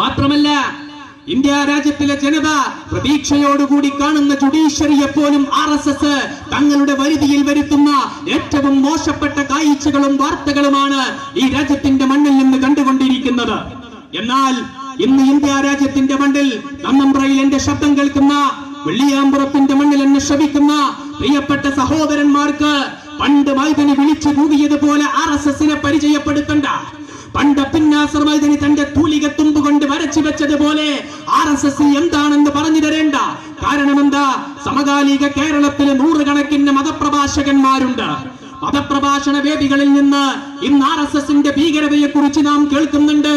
മാത്രമല്ല ഇന്ത്യ രാജ്യത്തിലെ ജനത പ്രതീക്ഷയോടുകൂടി കാണുന്ന ജുഡീഷ്യറിയെ പോലും ആർ എസ് എസ് തങ്ങളുടെ വരുതിയിൽ വരുത്തുന്ന ഏറ്റവും മോശപ്പെട്ട കാഴ്ചകളും വാർത്തകളുമാണ് ഈ രാജ്യത്തിന്റെ മണ്ണിൽ നിന്ന് കണ്ടുകൊണ്ടിരിക്കുന്നത്. എന്നാൽ ഇന്ന് ഇന്ത്യ രാജ്യത്തിന്റെ മണ്ണിൽ നന്നമ്പ്രയിൽ എന്റെ ശബ്ദം കേൾക്കുന്ന വെള്ളിയാമ്പുറത്തിന്റെ മണ്ണിൽ എന്നെ ശ്രമിക്കുന്ന പ്രിയപ്പെട്ട സഹോദരന്മാർക്ക് പണ്ട് മൈതനി വിളിച്ചു കൂവിയതുപോലെ ആർ എസ് എസിനെ പരിചയപ്പെടുത്തണ്ട. പണ്ട് പിന്നാസർ തന്റെ തൂലിക തുമ്പ് കൊണ്ട് വരച്ചു വെച്ചതുപോലെ ആർ എസ് എസ് എന്താണെന്ന് പറഞ്ഞു തരേണ്ട. കാരണം എന്താ സമകാലിക കേരളത്തിലെ നൂറുകണക്കിന് മതപ്രഭാഷകന്മാരുണ്ട്. മതപ്രഭാഷണ വേദികളിൽ നിന്ന് ഇന്ന് ആർ എസ് എസിന്റെ ഭീകരതയെ കുറിച്ച് നാം കേൾക്കുന്നുണ്ട്.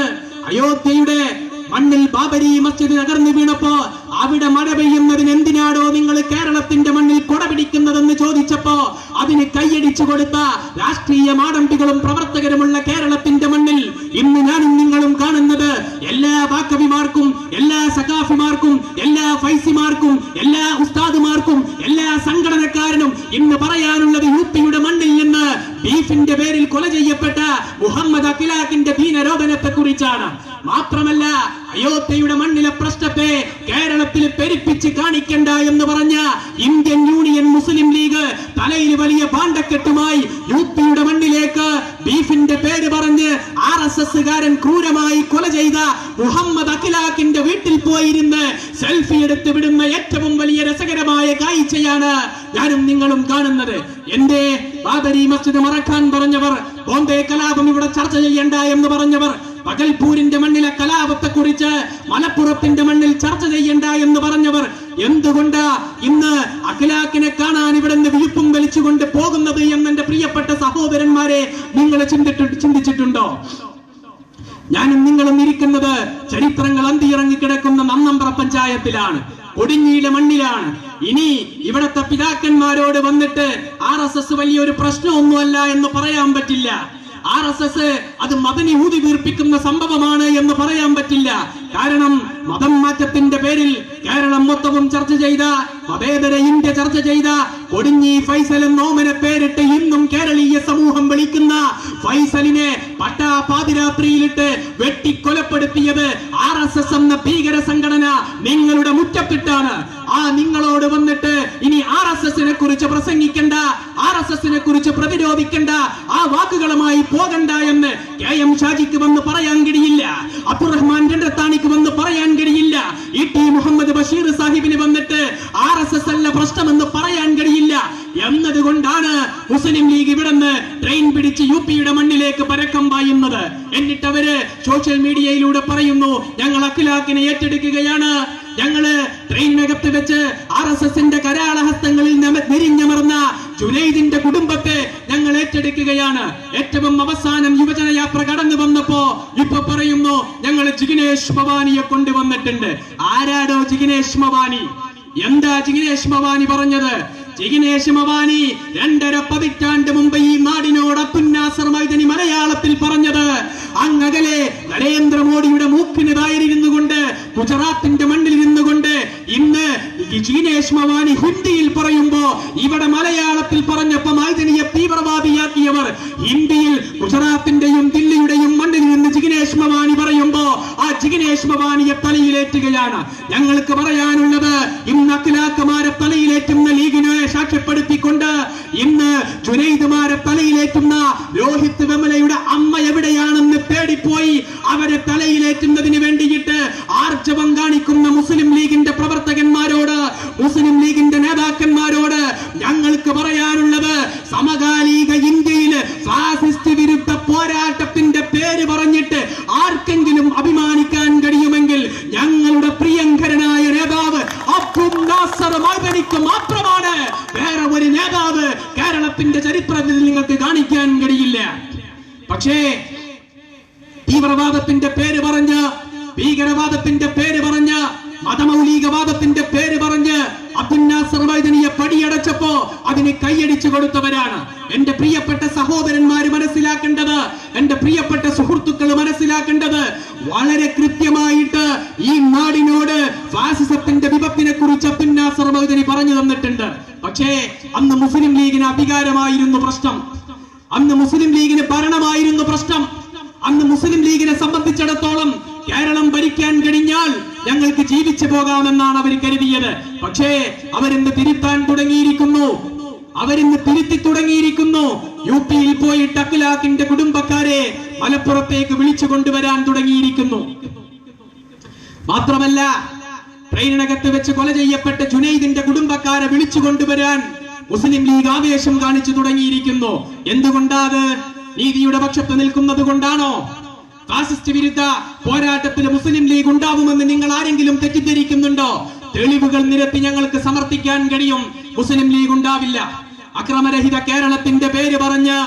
അയോധ്യയുടെ മണ്ണിൽ ബാബരി മസ്ജിദ് തകർന്നു വീണപ്പോ അവിടെ മഴ പെയ്യുന്നതിന് എന്തിനാണോ നിങ്ങൾ കേരളത്തിന്റെ മണ്ണിൽ കൊട പിടിക്കുന്നതെന്ന് ചോദിച്ചപ്പോ അതിന് കൈയടിച്ചു കൊടുത്ത രാഷ്ട്രീയ മാടമ്പികളും പ്രവർത്തകരുമുള്ള കേരളത്തിന്റെ മണ്ണിൽ ഇന്ന് ഞാനും നിങ്ങളും കാണുന്നത് എല്ലാ വാക്കവിമാർക്കും എല്ലാ സഖാഫിമാർക്കും എല്ലാ ഫൈസിമാർക്കും എല്ലാ ഉസ്താദുമാർക്കും എല്ലാ സംഘടനക്കാരനും ഇന്ന് പറയാനുള്ളത് യു പിയുടെ മണ്ണിൽ നിന്ന് ബീഫിന്റെ പേരിൽ കൊല ചെയ്യപ്പെട്ട മുഹമ്മദ് അഖിലാഖിന്റെ ഭീനരോധനത്തെ കുറിച്ചാണ് മാത്രമല്ല അയോധ്യയുടെ മണ്ണിലെ പ്രശ്നത്തെ കേരളത്തിൽ പെരുപ്പിച്ച് കാണിക്കണ്ട എന്ന് പറഞ്ഞ ഇന്ത്യൻ യൂണിയൻ മുസ്ലിം ലീഗ് തലയിൽ വലിയ പാണ്ടക്കെട്ടുമായി യു പിയുടെ മണ്ണിലേക്ക് ബീഫിന്റെ പേര് പറഞ്ഞ് ആർ എസ് എസ് കാരൻ ക്രൂരമായി കൊല ചെയ്ത മുഹമ്മദ് അഖിലാഖിന്റെ വീട്ടിൽ പോയിരുന്ന് സെൽഫി എടുത്ത് വിടുന്ന ഏറ്റവും വലിയ രസകരമായ കാഴ്ചയാണ് ഞാനും നിങ്ങളും കാണുന്നത്. എന്റെ ബാബരി മസ്ജിദ് മറക്കാൻ പറഞ്ഞവർ ബോംബെ കലാപം ഇവിടെ ചർച്ച ചെയ്യണ്ട എന്ന് പറഞ്ഞവർ പകൽപൂരിന്റെ മണ്ണിലെ കലാപത്തെ കുറിച്ച് മലപ്പുറത്തിന്റെ മണ്ണിൽ ചർച്ച ചെയ്യണ്ട എന്ന് പറഞ്ഞവർ എന്തുകൊണ്ട് ഇന്ന് അഖിലാക്കിനെ കാണാൻ ഇവിടെ നിന്ന് വിഴുപ്പും വലിച്ചുകൊണ്ട് പോകുന്നത് എന്ന് എന്റെ പ്രിയപ്പെട്ട സഹോദരന്മാരെ നിങ്ങൾ ചിന്തിച്ചിട്ടുണ്ടോ? ഞാനും നിങ്ങളും ഇരിക്കുന്നത് ചരിത്രങ്ങൾ അന്തിയിറങ്ങി കിടക്കുന്ന നന്നമ്പ്ര പഞ്ചായത്തിലാണ്. കൊടിഞ്ഞിയിലെ മണ്ണിലാണ്. ഇനി ഇവിടത്തെ പിതാക്കന്മാരോട് വന്നിട്ട് ആർ എസ് എസ് വലിയൊരു പ്രശ്നമൊന്നുമല്ല എന്ന് പറയാൻ പറ്റില്ല. ആർ എസ് എസ് അത് മതനിഹൂതി തീർപ്പിക്കുന്ന സംഭവമാണ് എന്ന് പറയാൻ പറ്റില്ല. കാരണം മതം മാറ്റത്തിന്റെ പേരിൽ കേരളം മൊത്തവും ചർച്ച ചെയ്ത മതേതര ഇന്ത്യ ചർച്ച ചെയ്ത കൊടിഞ്ഞി ഫൈസൽ എന്നോമനെ പേരിട്ട് ഇന്നും കേരളീയ സമൂഹം വിളിക്കുന്ന ഫൈസലിനെ പട്ടാ പാതിരാത്രിയിലിട്ട് വെട്ടിക്കൊലപ്പെടുത്തിയത് ആർ എസ് എസ് എന്ന ഭീകര സംഘടന നിങ്ങളുടെ മുറ്റത്തിട്ടാണ്. ആ നിങ്ങളോട് വന്നിട്ട് ഇനി ആർ എസ് എസിനെ കുറിച്ച് പ്രസംഗിക്കണ്ട. ആർ എസ് എസിനെ കുറിച്ച് പ്രതിരോധിക്കണ്ട ആ വാക്കുകളുമായി പോകണ്ട എന്ന് കെ എം ഷാജിക്ക് വന്ന് പറയാൻ കഴിയില്ല അബ്ദുറഹ്മാൻ രണ്ടത്താണിക്ക് വന്ന് പറയാൻ കഴിയില്ല ഇ ടി മുഹമ്മദ് ബഷീർ സാഹിബിന് വന്നിട്ട് ആർ എസ് എസ് അല്ല പ്രശ്നമെന്ന് പറയാൻ കഴിയില്ല എന്നതുകൊണ്ടാണ് മുസ്ലിം ലീഗ് ഇവിടുന്ന് ട്രെയിൻ പിടിച്ച് യു പിയുടെ മണ്ണിലേക്ക് പരക്കം പായുന്നത്. എന്നിട്ട് അവർ സോഷ്യൽ മീഡിയയിലൂടെ പറയുന്നു ഞങ്ങൾ അഖിലാക്കിനെ ഏറ്റെടുക്കുകയാണ്. ഞങ്ങൾ ട്രെയിനകത്ത് വെച്ച് ആർ എസ് എസിന്റെ കരാളഹസ്തങ്ങളിൽ നെരിഞ്ഞമർന്ന ജുനൈദിന്റെ കുടുംബത്തെ ഞങ്ങൾ ഏറ്റെടുക്കുകയാണ്. ഏറ്റവും അവസാനം യുവജന യാത്ര കടന്നു വന്നപ്പോ ഇപ്പൊ പറയുന്നു ഞങ്ങൾ ജിഗ്നേഷ് ഭവാനിയെ കൊണ്ടുവന്നിട്ടുണ്ട്. ആരാടോ ജിഗ്നേഷ് ഭവാനി? എന്താ ജിഗ്നേഷ് ഭവാനി പറഞ്ഞത്? ജിഗ്നേഷ് ഭവാനി രണ്ടര പതിറ്റാണ്ട് മുമ്പ് ഈ നാടിനോട് അബ്ദുന്നാസർ മൈതനി മലയാളത്തിൽ പറഞ്ഞത് അങ്ങകലെ നരേന്ദ്രമോദിയുടെ മൂക്കിന് തായിരിരുന്നു കൊണ്ട് ഗുജറാത്തിന്റെ മണ്ണിൽ നിന്നുകൊണ്ട് ഇന്ന് ജിഗ്നേഷ് ഹിന്ദിയിൽ പറയുമ്പോ ഇവിടെ മലയാളത്തിൽ പറഞ്ഞപ്പോ മാലിനിയെ തീവ്രവാദിയാക്കിയവർ ഹിന്ദിയിൽ ഗുജറാത്തിന്റെയും ദില്ലിയുടെയും മണ്ണിൽ നിന്ന് ജിഗ്നേഷ് ഭവാനി പറയുമ്പോ ആ ജിഗ്നേഷ് ഭവാനിയെ തലയിലേറ്റുകയാണ്. ഞങ്ങൾക്ക് പറയാനുള്ളത് ഇന്ന് അഖിലാക്കമാരെ തലയിലേറ്റുന്ന ലീഗിനെ സാക്ഷ്യപ്പെടുത്തിക്കൊണ്ട് ഇന്ന് ജുനൈദുമാരെ തലയിലേറ്റുന്ന രോഹിത് വെമലയുടെ അമ്മ എവിടെയാണെന്ന് തേടിപ്പോയി അവരെ തലയിലേറ്റുന്നതിന് വേണ്ടിയിട്ട് ആർജവം കാണിക്കുന്ന മുസ്ലിം ലീഗിന്റെ പ്രവർത്തകന്മാരോട് മുസ്ലിം ലീഗിന്റെ നേതാക്കന്മാരോട് ഞങ്ങൾക്ക് പറയാനുള്ളത് സമകാലിക ഇന്ത്യയിൽ ഫാസിസ്റ്റ് വിരുദ്ധ പോരാട്ടത്തിന്റെ പേര് പറഞ്ഞിട്ട് ആർക്കെങ്കിലും അഭിമാനിക്കാൻ കഴിയുമെങ്കിൽ ഞങ്ങളുടെ പ്രിയങ്കരനായ നേതാവ് അബ്ദുൽ നാസർ മാത്രമാണ്. വേറെ ഒരു നേതാവ് കേരളത്തിന്റെ ചരിത്രത്തിൽ നിങ്ങൾക്ക് കാണിക്കാൻ കഴിയില്ല. പക്ഷേ തീവ്രവാദത്തിന്റെ പേര് പറഞ്ഞ് ഭീകരവാദത്തിന്റെ പേര് പറഞ്ഞ് മതമൗലികവാദത്തിന്റെ പേര് പറഞ്ഞ് അബ്ദുൽ നാസർ മൈദനിയെ പടിയടച്ചപ്പോ അതിന് കൈയടിച്ചു കൊടുത്തവരാണ്. എന്റെ പ്രിയപ്പെട്ട സഹോദരന്മാര് മനസ്സിലാക്കേണ്ടത് എന്റെ പ്രിയപ്പെട്ട സുഹൃത്തുക്കൾ മനസ്സിലാക്കേണ്ടത് വളരെ കൃത്യമായിട്ട് ഈ നാടിനോട് ഫാസിസത്തിന്റെ വിപത്തിനെ കുറിച്ച് അബ്ദുൽ പറഞ്ഞു തന്നിട്ടുണ്ട്. പക്ഷേ അന്ന് മുസ്ലിം ലീഗിന് അധികാരമായിരുന്നു പ്രശ്നം. അന്ന് മുസ്ലിം ലീഗിന് ഭരണമായിരുന്നു പ്രശ്നം. അന്ന് മുസ്ലിം ലീഗിനെ സംബന്ധിച്ചിടത്തോളം കേരളം ഭരിക്കാൻ കഴിഞ്ഞാൽ ഞങ്ങൾക്ക് ജീവിച്ചു പോകാമെന്നാണ് അവർ കരുതിയത്. പക്ഷേ അവരെന്ത് തിരുത്താൻ തുടങ്ങിയിരിക്കുന്നു? അവരിന്ന് തിരുത്തി തുടങ്ങിയിരിക്കുന്നു. യു പിയിൽ പോയി ടക്കുലാക്കിന്റെ കുടുംബക്കാരെ മലപ്പുറത്തേക്ക് വിളിച്ചു കൊണ്ടുവരാൻ തുടങ്ങിയിരിക്കുന്നു. മാത്രമല്ല ട്രെയിനകത്ത് വെച്ച് കൊല ചെയ്യപ്പെട്ട ജുനൈദിന്റെ കുടുംബക്കാരെ വിളിച്ചു കൊണ്ടുവരാൻ മുസ്ലിം ലീഗ് ആവേശം കാണിച്ചു തുടങ്ങിയിരിക്കുന്നു. എന്തുകൊണ്ടാത്? നീതിയുടെ പക്ഷത്ത് നിൽക്കുന്നത് കൊണ്ടാണോ? ഫാസിസ്റ്റ് വിരുദ്ധ പോരാട്ടത്തിൽ മുസ്ലിം ലീഗ് ഉണ്ടാവുമെന്ന് നിങ്ങൾ ആരെങ്കിലും തെറ്റിദ്ധരിക്കുന്നുണ്ടോ? തെളിവുകൾ നിരത്തി ഞങ്ങൾക്ക് സമർത്ഥിക്കാൻ കഴിയും. മുസ്ലിം ലീഗ് ഉണ്ടാവില്ല. അക്രമരഹിത കേരളത്തിന്റെ പേര് പറഞ്ഞ്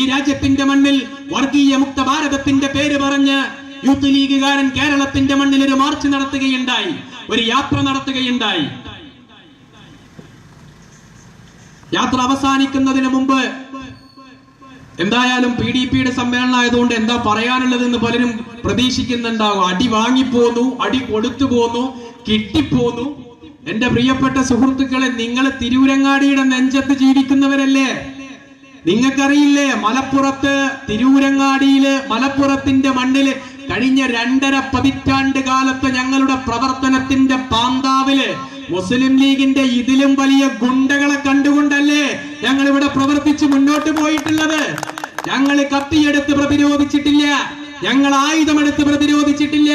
ഈ രാജ്യത്തിന്റെ മണ്ണിൽ വർഗീയ മുക്ത ഭാരതത്തിന്റെ പേര് പറഞ്ഞ് യൂത്ത് ലീഗുകാരൻ കേരളത്തിന്റെ മണ്ണിൽ ഒരു മാർച്ച് നടത്തുകയുണ്ടായി ഒരു യാത്ര നടത്തുകയുണ്ടായി. യാത്ര അവസാനിക്കുന്നതിന് മുമ്പ് എന്തായാലും പി ഡി പിയുടെ സമ്മേളനം ആയതുകൊണ്ട് എന്താ പറയാനുള്ളതെന്ന് പലരും പ്രതീക്ഷിക്കുന്നുണ്ടാവും. അടി വാങ്ങിപ്പോന്നു അടി കൊടുത്തു പോന്നു കിട്ടിപ്പോന്നു. എന്റെ പ്രിയപ്പെട്ട സുഹൃത്തുക്കളെ നിങ്ങൾ തിരൂരങ്ങാടിയുടെ നെഞ്ചത്ത് ജീവിക്കുന്നവരല്ലേ? നിങ്ങൾക്കറിയില്ലേ മലപ്പുറത്ത് തിരൂരങ്ങാടിയിൽ മലപ്പുറത്തിന്റെ മണ്ണിൽ കഴിഞ്ഞ രണ്ടര പതിറ്റാണ്ട് കാലത്ത് ഞങ്ങളുടെ പ്രവർത്തനത്തിന്റെ പാന്താവിൽ മുസ്ലിം ലീഗിന്റെ ഇതിലും വലിയ ഗുണ്ടകളെ കണ്ടുകൊണ്ടല്ലേ ഞങ്ങൾ ഇവിടെ പ്രവർത്തിച്ച് മുന്നോട്ട് പോയിട്ടുള്ളത്? ഞങ്ങൾ കത്തിയെടുത്ത് പ്രതിരോധിച്ചിട്ടില്ല. ഞങ്ങൾ ആയുധമെടുത്ത് പ്രതിരോധിച്ചിട്ടില്ല.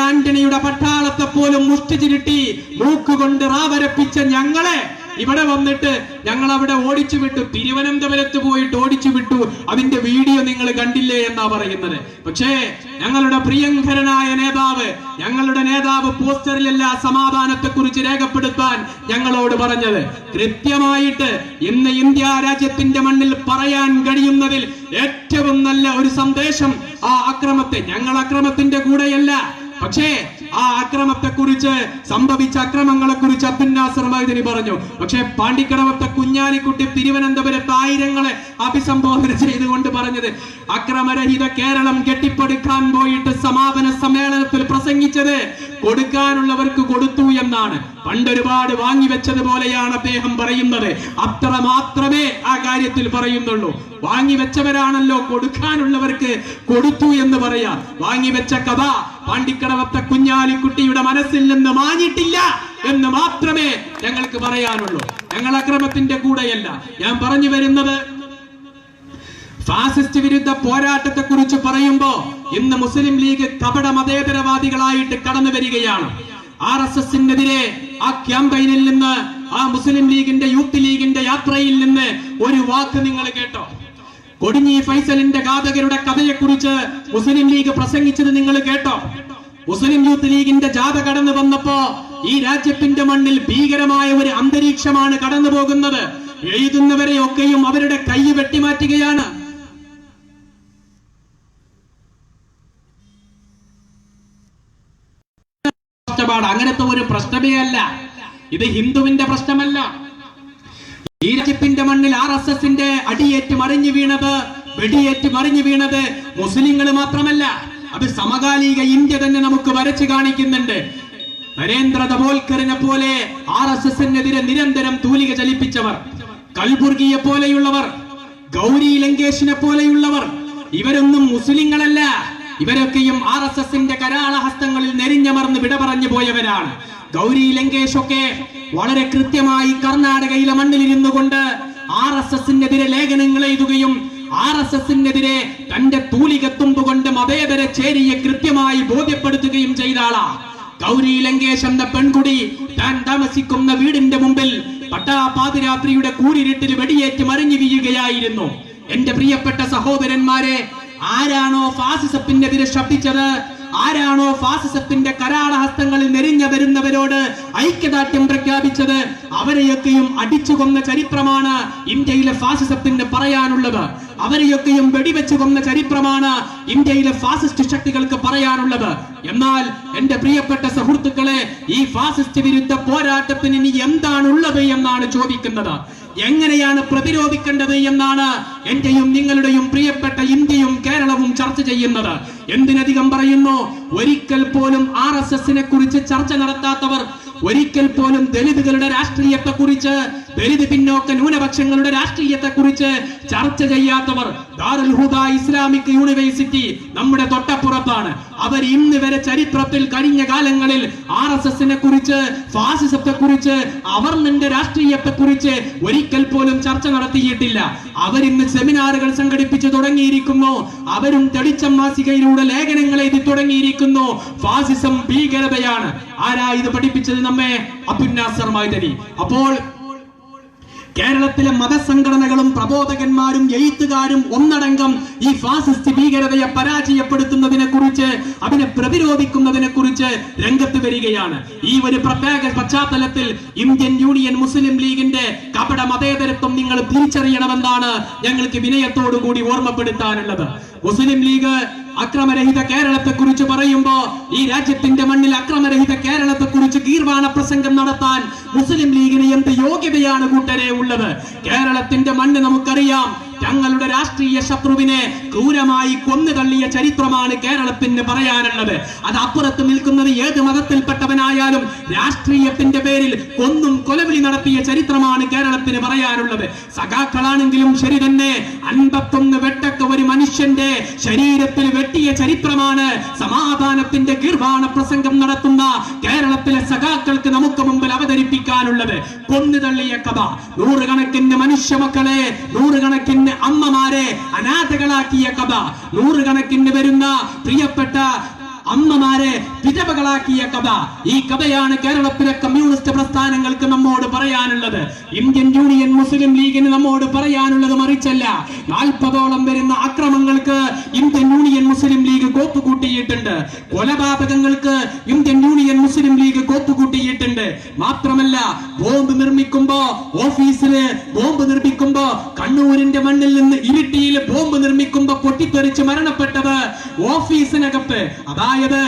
ആന്റണിയുടെ പട്ടാളത്തെ പോലും മുഷ്ടിച്ചിരുട്ടി ചുരുട്ടി മൂക്കുകൊണ്ട് റാവരപ്പിച്ച ഞങ്ങളെ ഇവിടെ വന്നിട്ട് ഞങ്ങൾ അവിടെ ഓടിച്ചു വിട്ടു തിരുവനന്തപുരത്ത് പോയിട്ട് ഓടിച്ചു വിട്ടു അതിന്റെ വീഡിയോ നിങ്ങൾ കണ്ടില്ലേ എന്നാ പറയുന്നത്. പക്ഷേ ഞങ്ങളുടെ പ്രിയങ്കരനായ നേതാവ് ഞങ്ങളുടെ നേതാവ് പോസ്റ്ററിലല്ല സമാധാനത്തെ കുറിച്ച് രേഖപ്പെടുത്താൻ ഞങ്ങളോട് പറഞ്ഞത് കൃത്യമായിട്ട് ഇന്ന് ഇന്ത്യ രാജ്യത്തിന്റെ മണ്ണിൽ പറയാൻ കഴിയുന്നതിൽ ഏറ്റവും നല്ല ഒരു സന്ദേശം ആ അക്രമത്തെ. ഞങ്ങൾ അക്രമത്തിന്റെ കൂടെയല്ല. പക്ഷേ ആ അക്രമത്തെ കുറിച്ച് സംഭവിച്ച അക്രമങ്ങളെ കുറിച്ച് നാസർ പറഞ്ഞു. പക്ഷേ പാണ്ടിക്കടവത്തെ കുഞ്ഞാലിക്കുട്ടി തിരുവനന്തപുരത്ത് ആയിരങ്ങളെ അഭിസംബോധന ചെയ്തുകൊണ്ട് പറഞ്ഞത് അക്രമരഹിത കേരളം കെട്ടിപ്പടുക്കാൻ പോയിട്ട് സമാപന സമ്മേളനത്തിൽ പ്രസംഗിച്ചത് കൊടുക്കാനുള്ളവർക്ക് കൊടുത്തു എന്നാണ്. പണ്ടൊരുപാട് വാങ്ങിവെച്ചതുപോലെയാണ് അദ്ദേഹം പറയുന്നത്. അത്ര മാത്രമേ ആ കാര്യത്തിൽ പറയുന്നുള്ളൂ. വാങ്ങിവെച്ചവരാണല്ലോ കൊടുക്കാനുള്ളവർക്ക് കൊടുത്തു എന്ന് പറയാം. വാങ്ങിവെച്ച കഥ പാണ്ടിക്കടവത്തെ കുഞ്ഞാലിക്കുട്ടിയുടെ മനസ്സിൽ നിന്ന് മാഞ്ഞിട്ടില്ല എന്ന് മാത്രമേ ഞങ്ങൾക്ക് പറയാനുള്ളൂ. ഞങ്ങൾ അക്രമത്തിന്റെ കൂടെയല്ല. ഞാൻ പറഞ്ഞു വരുന്നത് ഫാസിസ്റ്റ് വിരുദ്ധ പോരാട്ടത്തെ കുറിച്ച് പറയുമ്പോ ഇന്ന് മുസ്ലിം ലീഗ് കപട മതേതരവാദികളായിട്ട് കടന്നു വരികയാണ്. ആർ എസ് എസിനെതിരെ ആ ക്യാമ്പയിനിൽ നിന്ന് ആ മുസ്ലിം ലീഗിന്റെ യൂത്ത് ലീഗിന്റെ യാത്രയിൽ നിന്ന് ഒരു വാക്ക് നിങ്ങൾ കേട്ടോ. കൊടിഞ്ഞി ഫൈസലിന്റെ ഘാതകരുടെ കഥയെക്കുറിച്ച് മുസ്ലിം ലീഗ് പ്രസംഗിച്ചത് നിങ്ങൾ കേട്ടോ. മുസ്ലിം യൂത്ത് ലീഗിന്റെ ജാഥ കടന്നു വന്നപ്പോ ഈ രാജ്യത്തിന്റെ മണ്ണിൽ ഭീകരമായ ഒരു അന്തരീക്ഷമാണ് കടന്നു പോകുന്നത് എഴുതുന്നവരെയൊക്കെയും അവരുടെ കൈ വെട്ടിമാറ്റുകയാണ്. പ്രശ്നമാണ്. അങ്ങനത്തെ ഒരു പ്രശ്നമേ അല്ല. ഇത് ഹിന്ദുവിന്റെ പ്രശ്നമല്ല. ഈ രാജ്യത്തിന്റെ മണ്ണിൽ ആർ എസ് എസിന്റെ അടിയേറ്റ് മറിഞ്ഞു വീണത് വെടിയേറ്റ് മറിഞ്ഞു വീണത് മുസ്ലിങ്ങൾ മാത്രമല്ല. അത് സമകാലിക ഇന്ത്യ തന്നെ നമുക്ക് വരച്ചു കാണിക്കുന്നുണ്ട്. നരേന്ദ്ര ദബോൽക്കറിനെ പോലെ ആർ എസ് എസിനെതിരെ നിരന്തരം തൂലിക ചലിപ്പിച്ചവർ കൽബുർഗിയെ പോലെയുള്ളവർ ഗൗരി ലങ്കേഷിനെ പോലെയുള്ളവർ ഇവരൊന്നും മുസ്ലിങ്ങളല്ല. ഇവരൊക്കെയും ആർ എസ് എസിന്റെ കരാള ഹസ്തങ്ങളിൽ നെരിഞ്ഞമർന്ന് വിട പറഞ്ഞു പോയവരാണ്. ഗൗരി ലങ്കേഷ് ഒക്കെ വളരെ കൃത്യമായി കർണാടകയിലെ മണ്ണിലിരുന്നു കൊണ്ട് ആർ എസ് എസിനെതിരെ ലേഖനങ്ങൾ എഴുതുകയും ആർ എസ് എസിനെതിരെ തന്റെ തൂലികത്തുമ്പ് കൊണ്ട് മതേതര ചേരിയെ കൃത്യമായി ബോധ്യപ്പെടുത്തുകയും ചെയ്ത ആളാ. ഗൗരി ലങ്കേഷ് എന്ന പെൺകുടി താൻ താമസിക്കുന്ന വീടിന്റെ മുമ്പിൽ പട്ടാ പാതിരാത്രിയുടെ കൂരിരുട്ടിൽ വെടിയേറ്റ് മറിഞ്ഞു വീഴുകയായിരുന്നു. എന്റെ പ്രിയപ്പെട്ട സഹോദരന്മാരെ ആരാണോ ഫാസിസത്തിനെതിരെ ശബ്ദിച്ചത് ആരാണോ ഫാസിസത്തിന്റെ കരാളഹസ്തങ്ങളിൽ നെരിഞ്ഞ വരുന്നവരോട് ഐക്യദാർഢ്യം പ്രഖ്യാപിച്ചത്? അവരെയൊക്കെയും അടിച്ചു കൊന്ന ചരിത്രമാണ് ഇന്ത്യയിലെ ഫാസിസത്തിന് പറയാനുള്ളത്. അവരെയൊക്കെയും വെടിവെച്ചു കൊന്ന ചരിത്രമാണ് ഇന്ത്യയിലെ ഫാസിസ്റ്റ് ശക്തികൾക്ക് പറയാനുള്ളത്. എന്നാൽ എന്റെ പ്രിയപ്പെട്ട സുഹൃത്തുക്കളെ ഈ ഫാസിസ്റ്റ് വിരുദ്ധ പോരാട്ടത്തിന് ഇനി എന്താണുള്ളത് എന്നാണ് ചോദിക്കുന്നത്. എങ്ങനെയാണ് പ്രതിരോധിക്കേണ്ടത് എന്നാണ് എന്റെയും നിങ്ങളുടെയും പ്രിയപ്പെട്ട ഇന്ത്യയും കേരളവും ചർച്ച ചെയ്യുന്നത്. എന്തിനധികം പറയുന്നു? ഒരിക്കൽ പോലും ആർ എസ് എസിനെ കുറിച്ച് ചർച്ച നടത്താത്തവർ ഒരിക്കൽ പോലും ദളിതുകളുടെ രാഷ്ട്രീയത്തെ കുറിച്ച് ദരിത് പിന്നോക്ക ന്യൂനപക്ഷങ്ങളുടെ രാഷ്ട്രീയത്തെ കുറിച്ച് ചർച്ച ചെയ്യാത്തവർ ദാറുൽ ഇസ്ലാമിക് യൂണിവേഴ്സിറ്റി നമ്മുടെ തൊട്ടപ്പുറത്താണ്. അവർ ഇന്ന് വരെ ചരിത്രത്തിൽ കഴിഞ്ഞ കാലങ്ങളിൽ ആർ എസ് എസിനെ കുറിച്ച് ഫാസിസത്തെ കുറിച്ച് അവർ നിന്റെ രാഷ്ട്രീയത്തെ കുറിച്ച് ഒരിക്കൽ പോലും ചർച്ച നടത്തിയിട്ടില്ല. അവരിന്ന് സെമിനാറുകൾ സംഘടിപ്പിച്ചു തുടങ്ങിയിരിക്കുന്നു. അവരും തെളിച്ചം മാസികയിലൂടെ ലേഖനങ്ങൾ എഴുതി തുടങ്ങിയിരിക്കുന്നു. ഫാസിസം ഭീകരതയാണ്. ആരാ ഇത് പഠിപ്പിച്ചത് നമ്മെ? അബ്ദുൽ നാസർ മൈതരി അപ്പോൾ കേരളത്തിലെ മതസംഘടനകളും പ്രബോധകന്മാരും എഴുത്തുകാരും ഒന്നടങ്കം ഈ ഫാസിസ്റ്റ് ഭീകരതയെ പരാജയപ്പെടുത്തുന്നതിനെ കുറിച്ച് അതിനെ പ്രതിരോധിക്കുന്നതിനെ കുറിച്ച് രംഗത്ത് വരികയാണ്. ഈ ഒരു പ്രത്യേക പശ്ചാത്തലത്തിൽ ഇന്ത്യൻ യൂണിയൻ മുസ്ലിം ലീഗിന്റെ കപട മതേതരത്വം നിങ്ങൾ തിരിച്ചറിയണമെന്നാണ് ഞങ്ങൾക്ക് വിനയത്തോടു കൂടി ഓർമ്മപ്പെടുത്താനുള്ളത്. മുസ്ലിം ലീഗ് അക്രമരഹിത കേരളത്തെ കുറിച്ച് പറയുമ്പോ ഈ രാജ്യത്തിന്റെ മണ്ണിൽ അക്രമരഹിത കേരളത്തെ കുറിച്ച് ഗീർവാണ പ്രസംഗം നടത്താൻ മുസ്ലിം ലീഗിന് എന്ത് യോഗ്യതയാണ് കൂട്ടരെ ഉള്ളത്? കേരളത്തിന്റെ മണ്ണ് നമുക്കറിയാം. തങ്ങളുടെ രാഷ്ട്രീയ ശത്രുവിനെ ക്രൂരമായി കൊന്നു തള്ളിയ ചരിത്രമാണ് കേരളത്തിന് പറയാനുള്ളത്. അത് അപ്പുറത്ത് നിൽക്കുന്നത് ഏത് മതത്തിൽപ്പെട്ടവനായാലും രാഷ്ട്രീയത്തിന്റെ പേരിൽ കൊന്നും കൊലവിളി നടത്തിയ ചരിത്രമാണ് കേരളത്തിന് പറയാനുള്ളത്. സഖാക്കളാണെങ്കിലും ശരി തന്നെ അൻപത്തൊന്ന് വെട്ടൊക്കെ ഒരു മനുഷ്യന്റെ ശരീരത്തിൽ വെട്ടിയ ചരിത്രമാണ്. സമാധാനത്തിന്റെ ഗീർവാണ പ്രസംഗം നടത്തുന്ന കേരളത്തിലെ സഖാക്കൾക്ക് നമുക്ക് മുമ്പിൽ അവതരിപ്പിക്കാനുള്ളത് കൊന്നു തള്ളിയ കഥ. നൂറുകണക്കിന് മനുഷ്യ മക്കളെ നൂറുകണക്കിന് അമ്മമാരെ അനാഥകളാക്കിയ കഥ. നൂറുകണക്കിന് വരുന്ന പ്രിയപ്പെട്ട അമ്മമാരെ വിധവകളാക്കിയ കഥ. ഈ കഥയാണ് കേരളത്തിലെ കമ്മ്യൂണിസ്റ്റ് പ്രസ്ഥാനങ്ങൾക്ക് നമ്മോട് പറയാനുള്ളത്. ഇന്ത്യൻ യൂണിയൻ മുസ്ലിം ലീഗിന് നമ്മോട് പറയാനുള്ളത് മറിച്ചല്ല. നാൽപ്പതോളം വരുന്ന അക്രമങ്ങൾക്ക് ഇന്ത്യൻ യൂണിയൻ മുസ്ലിം ലീഗ് കോപ്പ് കൂട്ടിയിട്ടുണ്ട് കൊലപാതകങ്ങൾക്ക് ഇന്ത്യൻ യൂണിയൻ മുസ്ലിം ലീഗ് കോപ്പ് കൂട്ടിയിട്ടുണ്ട് മാത്രമല്ല ബോംബ് നിർമ്മിക്കുമ്പോ ഓഫീസിൽ ബോംബ് നിർമ്മിക്കുമ്പോ കണ്ണൂരിന്റെ മണ്ണിൽ നിന്ന് ഇരിട്ടിയിൽ ബോംബ് നിർമ്മിക്കുമ്പോ പൊട്ടിത്തെറിച്ച് മരണപ്പെട്ടത് ഓഫീസിനകത്ത്. അതായത്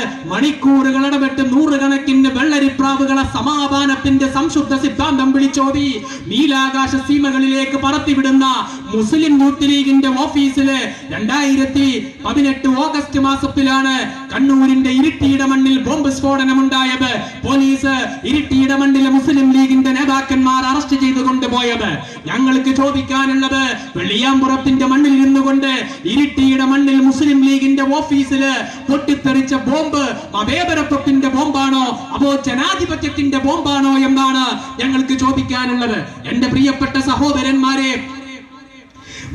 മണിക്കൂറുകൾ നൂറുകണക്കിന് വെള്ളരിപ്രാവുകളെ സമാധാനത്തിന്റെ സംശുദ്ധ സിദ്ധാന്തം വിളിച്ചോതി. നീലാകാശ സീമകളിലേക്ക് പറത്തിവിടുന്ന മുസ്ലിം യൂത്ത് ലീഗിന്റെ ഓഫീസിൽ രണ്ടായിരത്തി പതിനെട്ട് ഓഗസ്റ്റ് മാസത്തിലാണ് കണ്ണൂരിന്റെ ഇരിട്ടിയുടെ മണ്ണിൽ ബോംബ് സ്ഫോടനം ഉണ്ടായത് പോലീസ് ഇരിട്ടിയുടെ മണ്ണിലെ മുസ്ലിം ലീഗിന്റെ നേതാക്കന്മാർ അറസ്റ്റ് ചെയ്തു കൊണ്ടുപോയത്. ഞങ്ങൾക്ക് ചോദിക്കാനുള്ളത് വെള്ളിയാമ്പുറത്തിന്റെ മണ്ണിൽ ഇരുന്നുകൊണ്ട് ഇരിട്ടിയുടെ മണ്ണിൽ മുസ്ലിം ലീഗിന്റെ ഓഫീസിൽ പൊട്ടിത്തെറിച്ച ബോംബ് മതേതരത്വത്തിന്റെ ബോംബാണോ? അതോ ജനാധിപത്യത്തിന്റെ ബോംബാണോ എന്നാണ് ഞങ്ങൾക്ക് ചോദിക്കാനുള്ളത്. എന്റെ പ്രിയപ്പെട്ട സഹോദരന്മാരെ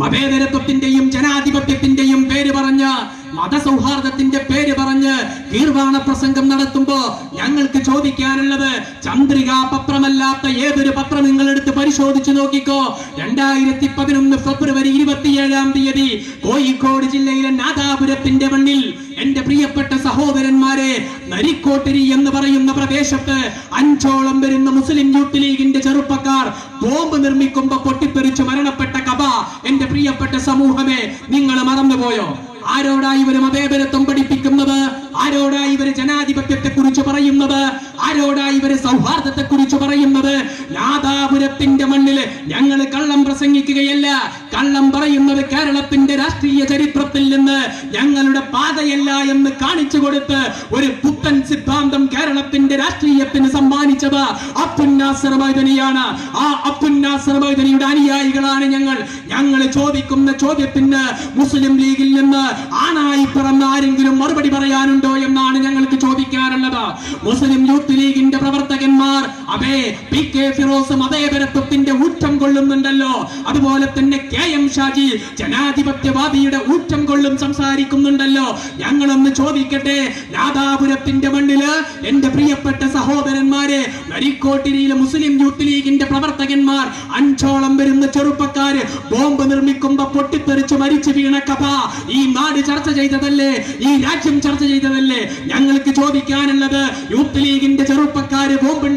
മതേതരത്വത്തിന്റെയും ജനാധിപത്യത്തിന്റെയും പേര് പറഞ്ഞ് മതസൗഹാർദ്ദത്തിന്റെ പേര് പറഞ്ഞ് തീർവാണ പ്രസംഗം നടത്തുമ്പോ ഞങ്ങൾക്ക് ചോദിക്കാനുള്ളത് ചന്ദ്രികാ പത്രമല്ലാത്ത ഏതൊരു പത്രം നിങ്ങൾ എടുത്ത് പരിശോധിച്ചു നോക്കിക്കോ? രണ്ടായിരത്തി പതിനൊന്ന് ഫെബ്രുവരി ഇരുപത്തിയേഴാം തീയതി കോഴിക്കോട് ജില്ലയിലെ നാദാപുരത്തിന്റെ മണ്ണിൽ എന്റെ പ്രിയപ്പെട്ട സഹോദരന്മാരെ നരിക്കോട്ടിരി എന്ന് പറയുന്ന പ്രദേശത്ത് അഞ്ചോളം വരുന്ന മുസ്ലിം യൂത്ത് ലീഗിന്റെ ചെറുപ്പക്കാർ ബോംബ് നിർമ്മിക്കുമ്പോ പൊട്ടിത്തെറിച്ച് മരണപ്പെട്ട കഥ എന്റെ പ്രിയപ്പെട്ട സമൂഹമേ നിങ്ങൾ മറന്നുപോയോ? ആരോടായി ഇവർ മതേതരത്വം പഠിപ്പിക്കുന്നത്? ആരോടായി ഇവർ ജനാധിപത്യത്തെ കുറിച്ച് പറയുന്നത്? ആരോടാ ഇവർ സൗഹാർദ്ദത്തെ കുറിച്ച് പറയുന്നത്? നാദാപുരത്തിന്റെ മണ്ണിൽ ഞങ്ങൾ കള്ളം പ്രസംഗിക്കുകയല്ല. കള്ളം പറയുന്നത് കേരളത്തിന്റെ രാഷ്ട്രീയ ചരിത്രത്തിൽ നിന്ന് ഞങ്ങളുടെ പാതയല്ല എന്ന് കാണിച്ചു കൊടുത്ത് ഒരു പുത്തൻ സിദ്ധാന്തം കേരളത്തിന്റെ രാഷ്ട്രീയത്തിന് സമ്മാനിച്ചത് അബ്ദുന്നാസർ മൈദനിയാണ് ആ അബ്ദുന്നാസർ മൈദനിയുടെ അനുയായികളാണ് ഞങ്ങൾ. ഞങ്ങൾ ചോദിക്കുന്ന ചോദ്യത്തിന് മുസ്ലിം ലീഗിൽ നിന്ന് ആണായി പിറന്ന ആരെങ്കിലും മറുപടി പറയാനുണ്ടോ? എന്നാണ് ഞങ്ങൾക്ക് ചോദിക്കാറുള്ളത്. മുസ്ലിം യൂത്ത് ലീഗിന്റെ പ്രവർത്തകന്മാർ അതെ പി കെ ഫിറോസ് മതേതരത്വത്തിന്റെ ഊറ്റം കൊള്ളുന്നുണ്ടല്ലോ. അതുപോലെ തന്നെ കെ എം ഷാജി ജനാധിപത്യവാദിയുടെ ഊറ്റം കൊള്ളും സംസാരിക്കുന്നുണ്ടല്ലോ. ഞങ്ങളൊന്ന് ചോദിക്കട്ടെ രാധാപുരത്തിന്റെ മണ്ണിൽ എന്റെ പ്രിയപ്പെട്ട സഹോദരന്മാരെ നരിക്കോട്ടിരിയിലെ മുസ്ലിം യൂത്ത് ലീഗിന്റെ പ്രവർത്തകന്മാർ അഞ്ചോളം വരുന്ന ചെറുപ്പക്കാര് ബോംബ് നിർമ്മിക്കുമ്പോ പൊട്ടിത്തെറിച്ച് മരിച്ചു വീണ കഥ ഈ നാട് ചർച്ച ചെയ്തതല്ലേ? ഈ രാജ്യം ചർച്ച ചെയ്തതല്ലേ? ഞങ്ങൾക്ക് ചോദിക്കാനുള്ളത് യൂത്ത് ലീഗിന്റെ ചെറുപ്പക്കാര് ബോംബ്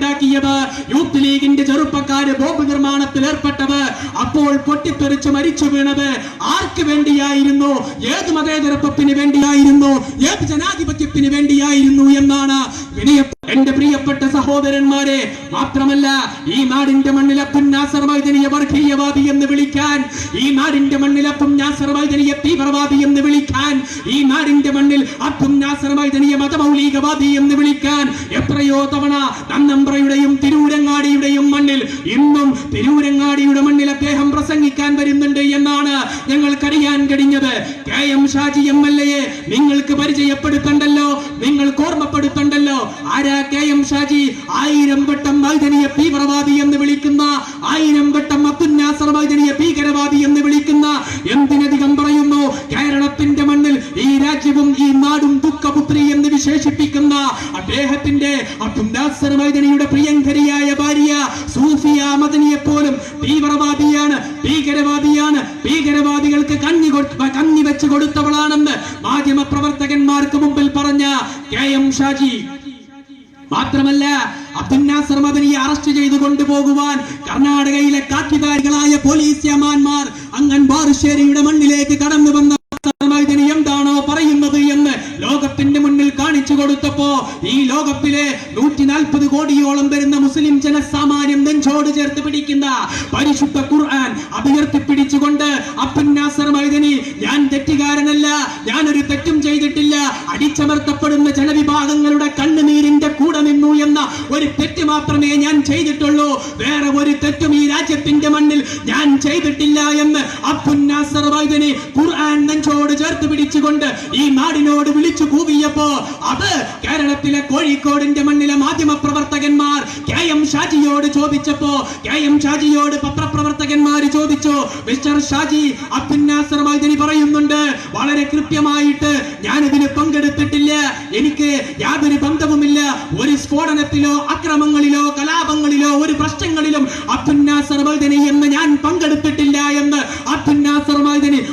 ഉണ്ടാക്കിയത് യൂത്ത് ലീഗിന്റെ ചെറുപ്പക്കാര് ബോംബ് നിർമ്മാണത്തിൽ ഏർപ്പെട്ടത്. അപ്പോൾ പൊട്ടിത്തെറിച്ച് മരിച്ചു വീണത് ആർക്ക് വേണ്ടിയായിരുന്നു? ഏത് മതേതരത്വത്തിന് വേണ്ടിയായിരുന്നു? ഏത് ജനാധിപത്യത്തിന് വേണ്ടിയായിരുന്നു എന്നാണ് വിനയ എന്റെ പ്രിയപ്പെട്ട സഹോദരന്മാരെ മാത്രമല്ല ഈ നാടിന്റെ മണ്ണിൽ അബ്ദുൽ വർഗീയവാദി എന്ന് വിളിക്കാൻ ഈ നാടിന്റെ മണ്ണിൽ അബ്ദുൽ തീവ്രവാദി എന്ന് വിളിക്കാൻ ഈ നാടിന്റെ മണ്ണിൽ അബ്ദുൽ നാസർ മതമൗലികവാദി എന്ന് വിളിക്കാൻ എത്രയോ തവണ തന്നമ്പ്രയുടെയും തിരൂരങ്ങാടിയുടെയും മണ്ണിൽ ഇന്നും തിരൂരങ്ങാടിയുടെ മണ്ണിൽ അദ്ദേഹം പ്രസംഗിക്കാൻ വരുന്നുണ്ട് എന്നാണ് ഞങ്ങൾക്കറിയാൻ കഴിഞ്ഞത് K M Shaji M L എയെ നിങ്ങൾക്ക് പരിചയപ്പെടുത്തണ്ടല്ലോ നിങ്ങൾ ഓർമ്മപ്പെടുത്തണ്ടല്ലോ. ആരാ കെ എം ഷാജി? ആയിരം വട്ടം വൈദ്യനിയെ തീവ്രവാദി എന്ന് വിളിക്കുന്ന ആയിരം വട്ടം അബ്ദുൽ നാസർ വൈദ്യനിയെ ഭീകരവാദി എന്ന് വിളിക്കുന്ന എന്തിനധികം പറയുന്നു? കേരളത്തിന്റെ മണ്ണിൽ ഈ രാജ്യവും ഈ നാടും ദുഃഖപുത്രി എന്ന് വിശേഷിപ്പിക്കുന്ന അദ്ദേഹത്തിന്റെ അബ്ദുൽ നാസർ വൈദ്യനിയുടെ പ്രിയങ്കരിയായ ഭാര്യ സൂഫിയ മദനിയെ പോലും തീവ്രവാദിയാണ് ഭീകരവാദിയാണ് ഭീകരവാദികൾക്ക് കണ്ണി കഞ്ഞി വെച്ച് കൊടുത്തവളാണെന്ന് മാധ്യമ പ്രവർത്തകന്മാർക്ക് മുമ്പിൽ പറഞ്ഞ കെ എം ഷാജി. മാത്രമല്ല അബ്ദുൽ നാസർ മദനിയെ അറസ്റ്റ് ചെയ്തു കൊണ്ടുപോകുവാൻ കർണാടകയിലെ കാക്കിതാരികളായ പോലീസ് യമാന്മാർ അങ്ങൻ ബാറുശ്ശേരിയുടെ മണ്ണിലേക്ക് കടന്നു വന്ന എന്താണോ പറയുന്നത് എന്ന് ലോകത്തിന്റെ മുന്നിൽ കാണിച്ചു കൊടുത്തപ്പോ ഈ ലോകത്തിലെ നൂറ്റി നാൽപ്പത് കോടിയോളം വരുന്ന മുസ്ലിം ജനസാമാന്യം നെഞ്ചോട് ചേർത്ത് പിടിക്കുന്ന പരിശുദ്ധ ഖുർആൻ അഭിയർത്തിപ്പിടിച്ചുകൊണ്ട് അപ്പൻ നാസർ മൈദനി ഞാൻ തെറ്റുകാരനല്ല ഞാൻ ഒരു തെറ്റും ചെയ്തിട്ടില്ല അടിച്ചമർത്തപ്പെടുന്ന ജനവിഭാഗങ്ങളുടെ കണ്ണുനീരിന്റെ കൂടെ നിന്നു എന്ന ഒരു തെറ്റ് മാത്രമേ ഞാൻ ചെയ്തിട്ടുള്ളൂ. വേറെ ഒരു തെറ്റും ഈ രാജ്യത്തിന്റെ മണ്ണിൽ ഞാൻ ചെയ്തിട്ടില്ല എന്ന് അബ്ദുൽ നാസർ മൈതനി ഖുർആൻ നെഞ്ചോട് ചേർത്ത് പിടിച്ചുകൊണ്ട് ഈ നാടിനോട് വിളിച്ചു കൂവിയപ്പോ അത് കേരളത്തിലെ കോഴിക്കോടിന്റെ മണ്ണിലെ മാധ്യമ പ്രവർത്തകന്മാർ കെ എം ഷാജിയോട് ചോദിച്ചപ്പോ കെ എം ഷാജിയോട് പത്രപ്രവർത്തകന്മാർ ചോദിച്ചു മിസ്റ്റർ ഷാജി അബ്ദുൽ പറയുന്നുണ്ട് വളരെ കൃത്യമായിട്ട് ഞാൻ ഇതിന് പങ്കെടുത്തിട്ടില്ല എനിക്ക് യാതൊരു ബന്ധവുമില്ല ഒരു സ്ഫോടനത്തിലോ അക്രമങ്ങളിലോ കലാപങ്ങളിലോ ഒരു പ്രശ്നങ്ങളിലും അബ്ദുൽ നാസർ എന്ന് ഞാൻ പങ്കെടുത്തിട്ടില്ല എന്ന് അബ്ദുൽ നാസർ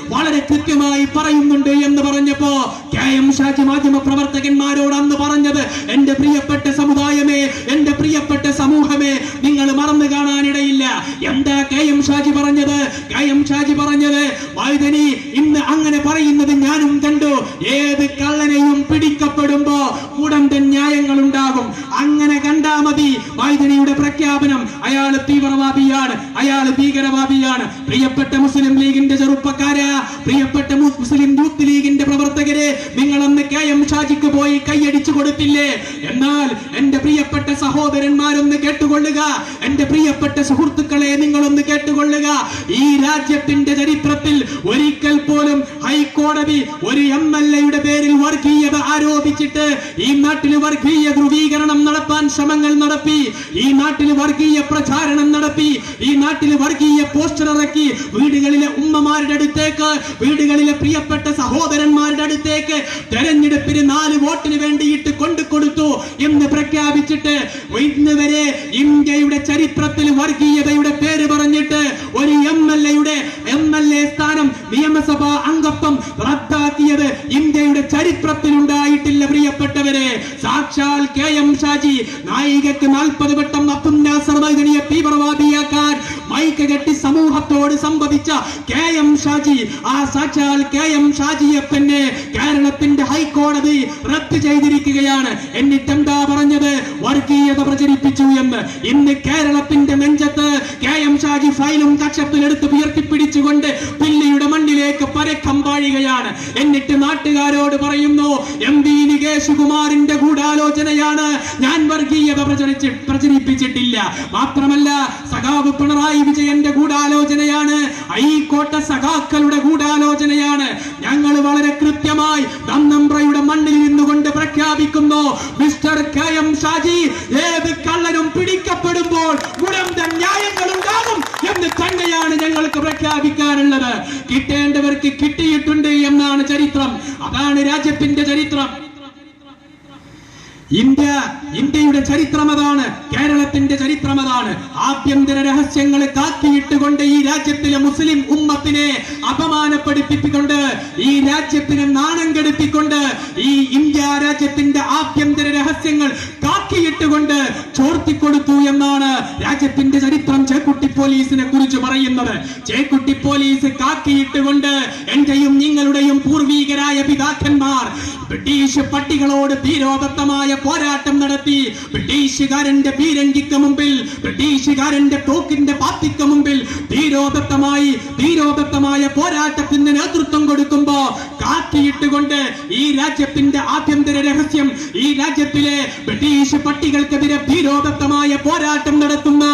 വളരെ കൃത്യമായി പറയുന്നുണ്ട് എന്ന് പറഞ്ഞപ്പോ കെ എം ഷാജി മാധ്യമ പ്രവർത്തകന്മാരോട് അന്ന് പറഞ്ഞത് എന്റെ പ്രിയപ്പെട്ട സമുദായമേ എന്റെ പ്രിയപ്പെട്ട സമൂഹമേ നിങ്ങൾ മറന്നു കാണാനിടയില്ല. എന്താ കെ എം ഷാജി പറഞ്ഞത്? കെ എം ഷാജി പറഞ്ഞത് വൈദനി ഇന്ന് അങ്ങനെ പറയുന്നത് ഞാനും കണ്ടു. ഏത് കള്ളനെയും പിടിക്കപ്പെടുമ്പോ ഉടന്തൻ ന്യായങ്ങൾ ഉണ്ടാകും അങ്ങനെ കണ്ടാ മതി. വൈദനിയുടെ പ്രഖ്യാപനം. അയാൾ തീവ്രവാദിയാണ്. അയാൾ ഭീകരവാദിയാണ്. പ്രിയപ്പെട്ട മുസ്ലിം ലീഗിന്റെ ചെറുപ്പക്കാരാ. പ്രിയപ്പെട്ട മുസ്ലിം യൂത്ത് ലീഗിന്റെ പ്രവർത്തകരെ നിങ്ങൾ അന്ന് കെ എം ഷാജിക്ക് പോയി കൈയടിച്ചു കൊടുത്തില്ലേ? എന്നാൽ എന്റെ പ്രിയപ്പെട്ട സഹോദരന്മാരൊന്ന് കേട്ടുകൊള്ളുക. എന്റെ പ്രിയപ്പെട്ട സുഹൃത്തുക്കളെ നിങ്ങളൊന്ന് കേട്ടുകൊള്ളുക. ഈ രാജ്യത്തിന്റെ ചരിത്രത്തിൽ ഒരിക്കൽ പോലും ഹൈക്കോടതി ഒരു എം എൽ എയുടെ പേരിൽ വർഗീയത ആരോപിച്ചിട്ട് ഈ നാട്ടിൽ വർഗീയ ധ്രുവീകരണം നടത്താൻ ശ്രമങ്ങൾ നടത്തി. ഈ നാട്ടിൽ വർഗീയ പ്രചാരണം നടത്തി. ഈ നാട്ടിൽ വർഗീയ പോസ്റ്റർ ഇറക്കി വീടുകളിലെ ഉമ്മമാരുടെ അടുത്തേക്ക് വീടുകളിലെ പ്രിയപ്പെട്ട സഹോദരന്മാരുടെ അടുത്തേക്ക് തെരഞ്ഞെടുപ്പിന് നാല് വോട്ടിന് വേണ്ടിയിട്ട് കൊണ്ടു കൊടുത്തു എന്ന് പ്രഖ്യാപിച്ചിട്ട് ഇന്ന് വരെ ഇന്ത്യയുടെ ചരിത്രത്തിൽ വർഗീയതയുടെ പേര് പറഞ്ഞിട്ട് ഒരു എം എൽ എയുടെ എം എൽ എ സ്ഥാനം നിയമസഭാ അംഗത്വം റദ്ദാക്കിയത് ഇന്ത്യയുടെ ചരിത്രത്തിൽ ഉണ്ടായിട്ടില്ല പ്രിയപ്പെട്ടവരെ. സാക്ഷാൽ കെ എം ഷാജി നായികക്ക് നാൽപ്പത് വട്ടം വൈദ്യനിയെ തീവ്രവാദിയാക്കാൻ മൈക്ക് കെട്ടി സമൂഹത്തോട് സംവദിച്ച കെ എം ഷാജി ആ സാക്ഷാൽ കെ എം ഷാജിയെ തന്നെ കേരളത്തിന്റെ ഹൈക്കോടതി റദ്ദ് ചെയ്തിരിക്കുകയാണ്. എന്നിട്ട് എന്താ പറഞ്ഞത്? വർഗീയത പ്രചരിപ്പിച്ചു എന്ന്. ഇന്ന് കേരളത്തിന്റെ നെഞ്ചത്ത് കെ എം ഷാജി ഫയലും കക്ഷത്തിലെടുത്ത് ഉയർത്തിപ്പിടിച്ചുകൊണ്ട് പിള്ളിയുടെ മണ്ണിലേക്ക് പരക്കം പാഴുകയാണ് എന്നിട്ട് നാട്ടുകാരോട് പറയുന്നു എം വി നികേഷ് കുമാറിന്റെ ഗൂഢാലോചനയാണ്. ഞാൻ വർഗീയത പ്രചരിച്ച് പ്രചരിപ്പിച്ചിട്ടില്ല. മാത്രമല്ല സഖാവ് പിണറായി വിജയന്റെ ഗൂഢാലോചനയാണ്. ഐക്കോട്ട സഖാക്കളുടെ ഗൂഢാലോചനയാണ്. ഞങ്ങൾ വളരെ കൃത്യമായി ദന്നമ്പ്രയുടെ മണ്ണിൽ നിന്നുകൊണ്ട് പ്രഖ്യാപിക്കുന്നു മിസ്റ്റർ കെ എം ഷാജി ഏത് കള്ളനും പിടിക്കപ്പെടുമ്പോൾ ഗുണന്ത ന്യായങ്ങൾ ഉണ്ടാകും എന്ന് തന്നെയാണ് ഞങ്ങൾക്ക് പ്രഖ്യാപിക്കാനുള്ളത്. കിട്ടേണ്ടവർക്ക് കിട്ടിയിട്ടുണ്ട് എന്നാണ് ചരിത്രം. അതാണ് രാജ്യത്തിന്റെ ചരിത്രം. ഇന്ത്യ ഇന്ത്യയുടെ ചരിത്രം അതാണ് കേരളത്തിന്റെ ചരിത്രം അതാണ് ആഭ്യന്തര രഹസ്യങ്ങൾ കാത്തിയിട്ടുകൊണ്ട് ഈ രാജ്യത്തിലെ മുസ്ലിം ഉമ്മത്തിനെ അപമാനപ്പെടുത്തിക്കൊണ്ട് ഈ രാജ്യത്തിന് നാണം കെടുത്തിക്കൊണ്ട് ഈ ഇന്ത്യ രാജ്യത്തിന്റെ ആഭ്യന്തര രഹസ്യങ്ങൾ കാക്കി കാക്കിയിട്ടുകൊണ്ട് ചോർത്തിക്കൊടുത്തു എന്നാണ് രാജ്യത്തിന്റെ ചരിത്രം ചേക്കുട്ടി പോലീസിനെ കുറിച്ച് പറയുന്നത്. ചേക്കുട്ടി പോലീസ് കാക്കിയിട്ടുകൊണ്ട് എന്റെയും നിങ്ങളുടെയും പൂർവീകരായ പിതാക്കന്മാർ ബ്രിട്ടീഷ് പട്ടികളോട് ധീരോദത്തമായ പോരാട്ടം നടത്തി ബ്രിട്ടീഷുകാരന്റെ പീരങ്കിക്ക് മുമ്പിൽ ബ്രിട്ടീഷുകാരന്റെ തോക്കിന്റെ പാത്തിക്ക് മുമ്പിൽ ധീരോദത്തമായി ധീരോദത്തമായ പോരാട്ടത്തിന് നേതൃത്വം കൊടുക്കുമ്പോ കാക്കിയിട്ടുകൊണ്ട് ഈ രാജ്യത്തിന്റെ ആഭ്യന്തര രഹസ്യം ഈ രാജ്യത്തിലെ ബ്രിട്ടീഷ് പട്ടികൾക്കെതിരെ ധീരോദത്തമായ പോരാട്ടം നടത്തുന്ന